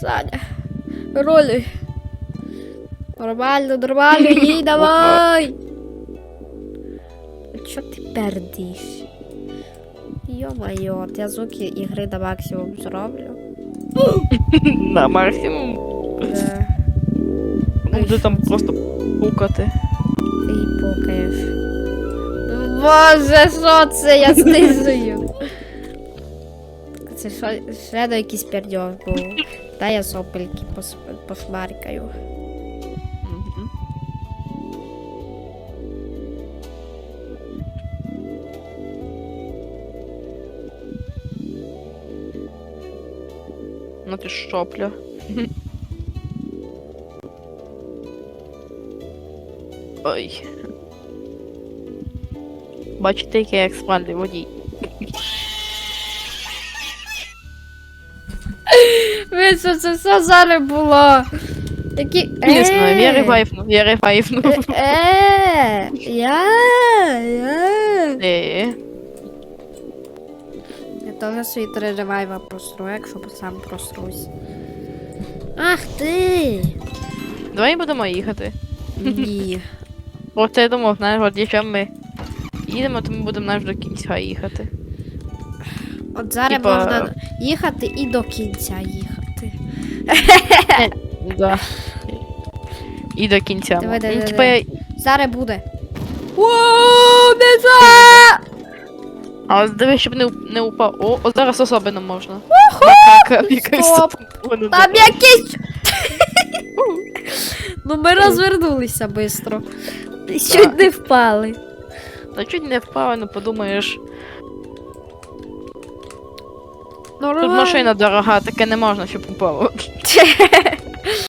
Саня. Ролі. Нормально, нормально, їй давай. Чо ти пердиш? Йо-моє, от я звуки ігри на максимум зроблю. На максимум. Да. Буду там просто пукати. Ти пукаєш. Боже, що це? Я знизую. Це що, ще до якийсь пердьор був. Та я сопельки пос- пошмаркаю. Мгм. Ну ти шопля. Ой. Бачите, який я експандий водій. Ви що це все зараз було? Які... Не знаю, я Е, я ревайвнув. Е, я, я. Е, Я теж свої три ревайва прострою, якщо сам прострусь. Ах ти! Давай будемо їхати. Ні. От я думав, знаєш, от якщо ми їдемо, то ми будемо аж до кінця їхати. От зараз Типа- можна їхати і до кінця їхати. Да. І до кінця. Давай, Ну, давай, типа, давай. Зараз буде. Воу, не за! Але дивись, щоб не, уп- не упав. О, от зараз особливо можна. Макака якась Стоп. Там якийсь. ну ми розвернулися швидко. Чуть не впали. Та чуть не впав, ну подумаєш. Тут машина дорога, таке не можна, щоб упало. 切